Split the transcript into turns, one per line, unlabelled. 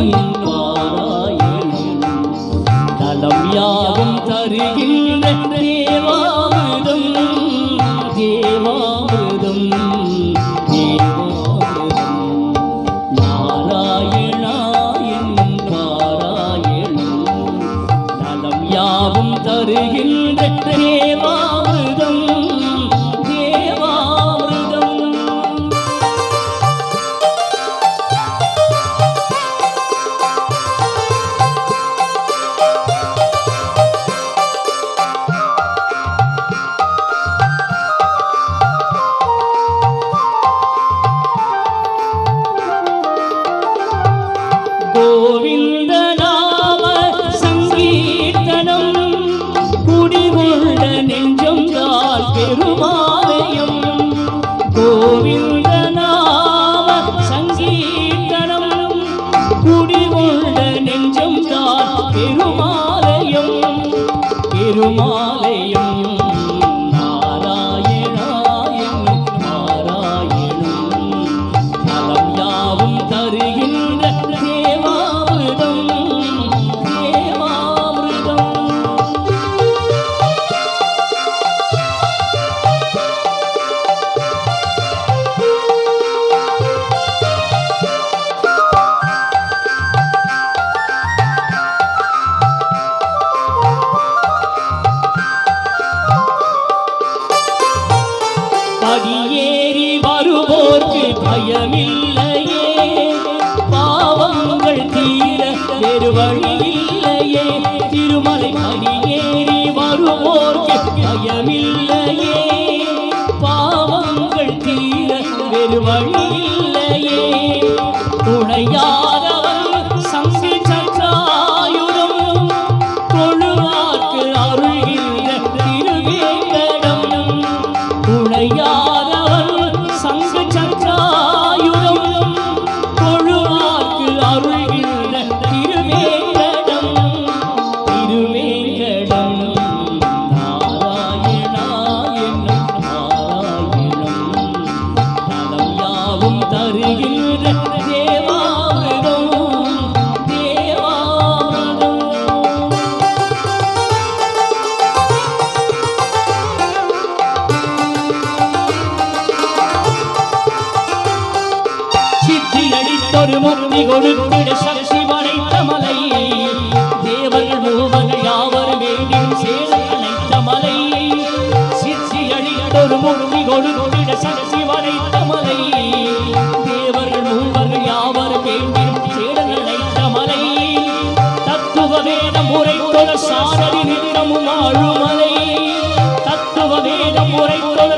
என் பாராயணம் நலம் யாவும் தருகின்ற தேவாமிர்தம் தேவாமிர்தம் தேவாமிர்தம் நாராயணா பாராயணம் நலம் யாவும் தருகின்ற தேவாமிர்தம் பெருமாலயம் கோவிந்த நாம சங்கீர்த்தனம் குடிகொண்ட நெஞ்சம் தான் பெருமாலயம். பெருமாலயம் நாராயணாயம் நாராயணம் நலம் யாவும் தருகின்ற வருவோர்க்கு யாவும் தருகின்ற தேவாமிர்தம் சித்தி அடித்தொரு முக்தி கொடுத்திட சக்தி படைத்த மலை தேவர்கள் மூவர்கள் யாவர் வேண்டியும் சேர அழைத்த மலை சித்தி அடித்தொரு முக்தி கொடுத்திட மலை. அவர் யாவர் வேண்டியும் சேர மலை தத்துவ வேதம் உரைத்தொர சாரதி நித்தமும் ஆழுமலை. தத்துவ வேதம் உரைத்தொர